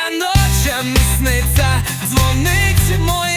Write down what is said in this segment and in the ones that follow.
таранька ночами сниться, дзвонить моя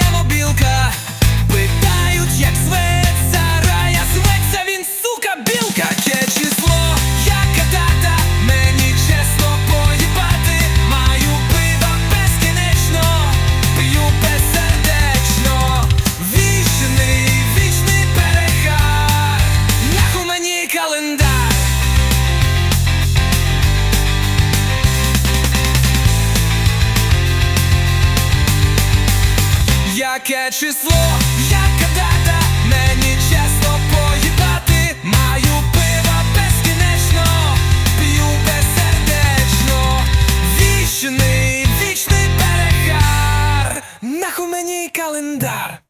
яке число, яка дата, мені чесно поїдати, маю пива безкінечно, п'ю безсердечно, вічний, вічний перегар, нахуй мені календар.